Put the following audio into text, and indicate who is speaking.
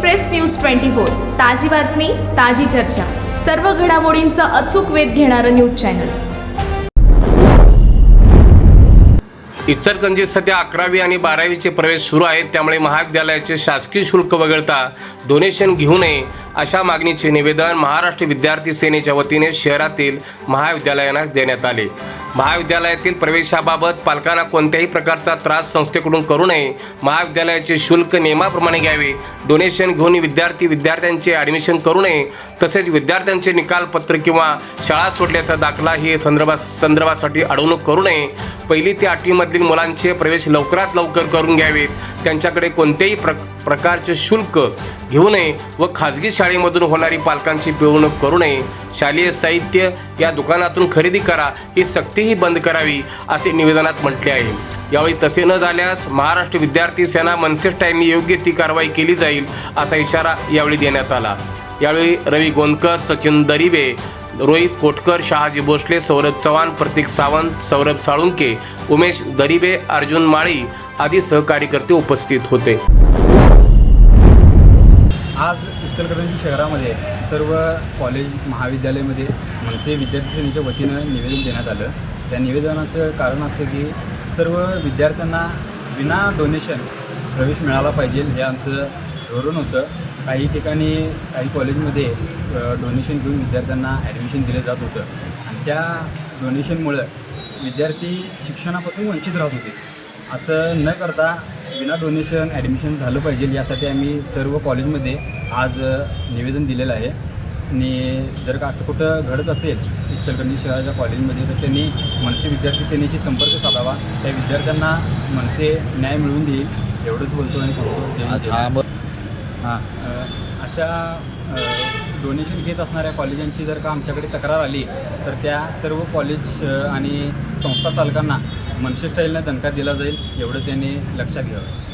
Speaker 1: Express news twenty four. ताजी बातमी ताजी चर्चा. सर्व घडामोडींचा अचूक वेध घेणारं न्यूज चॅनल.
Speaker 2: इचलकरंजीत सध्या अकरावी आणि बारावीचे प्रवेश सुरू आहेत. त्यामुळे महाविद्यालयाचे शासकीय शुल्क वगळता डोनेशन घेऊ नये अशा मागणीचे निवेदन महाराष्ट्र विद्यार्थी सेनेच्या वतीने शहरातील महाविद्यालयांना देण्यात आले. महाविद्यालयातील प्रवेशाबाबत पालकांना कोणत्याही प्रकारचा त्रास संस्थेकडून करू नये महाविद्यालयाचे शुल्क नियमाप्रमाणे घ्यावे डोनेशन घेऊन विद्यार्थी विद्यार्थ्यांचे ॲडमिशन करू नये तसेच विद्यार्थ्यांचे निकालपत्र किंवा शाळा सोडल्याचा दाखला ही संदर्भात संदर्भासाठी अडवणूक करू नये. पहिली ते आठवीमधील मुलांचे प्रवेश लवकरात लवकर करून घ्यावेत. त्यांच्याकडे कोणतेही प्र प्रकारचे शुल्क घेऊ नये व खाजगी शाळेमधून होणारी पालकांची पिळवणूक करू नये. शालेय साहित्य या दुकानातून खरेदी करा. ही सक्तीही बंद करावी असे निवेदनात म्हटले आहे. यावेळी तसे न झाल्यास महाराष्ट्र विद्यार्थी सेना मनसेष्टांनी योग्य ती कारवाई केली जाईल असा इशारा यावेळी देण्यात आला. यावेळी रवी गोंदकर सचिन दरिबे रोहित कोटकर शहाजी भोसले सौरभ चव्हाण प्रतीक सावंत सौरभ साळुंके उमेश दरिबे अर्जुन माळी आदी सहकार्यकर्ते उपस्थित होते.
Speaker 3: इचलकरंजी शहरामध्ये सर्व कॉलेज महाविद्यालयामध्ये मनसे विद्यार्थी सेनेच्या वतीनं निवेदन देण्यात आलं. त्या निवेदनाचं कारण असं की सर्व विद्यार्थ्यांना विना डोनेशन प्रवेश मिळाला पाहिजे हे आमचं धोरण होतं. काही ठिकाणी काही कॉलेजमध्ये डोनेशन घेऊन विद्यार्थ्यांना ॲडमिशन दिलं जात होतं. आणि त्या डोनेशनमुळं विद्यार्थी शिक्षणापासून वंचित राहत होते. असं न करता विना डोनेशन ॲडमिशन झालं पाहिजे यासाठी आम्ही सर्व कॉलेजमध्ये आज निवेदन दिलेलं आहे. आणि जर का असं कुठं घडत असेल इचलकरंजी शहराच्या कॉलेजमध्ये तर त्यांनी मनसे विद्यार्थी सेनेशी संपर्क साधावा. त्या विद्यार्थ्यांना मनसे न्याय मिळवून देईल. एवढंच बोलतो आणि हिंद. हां अशा डोनेशन घेत असणाऱ्या कॉलेजांची जर का आमच्याकडे तक्रार आली तर त्या सर्व कॉलेज आणि संस्था चालकांना मनसे स्टाईलनं दणका दिला जाईल एवढं त्यांनी लक्षात घ्यावं.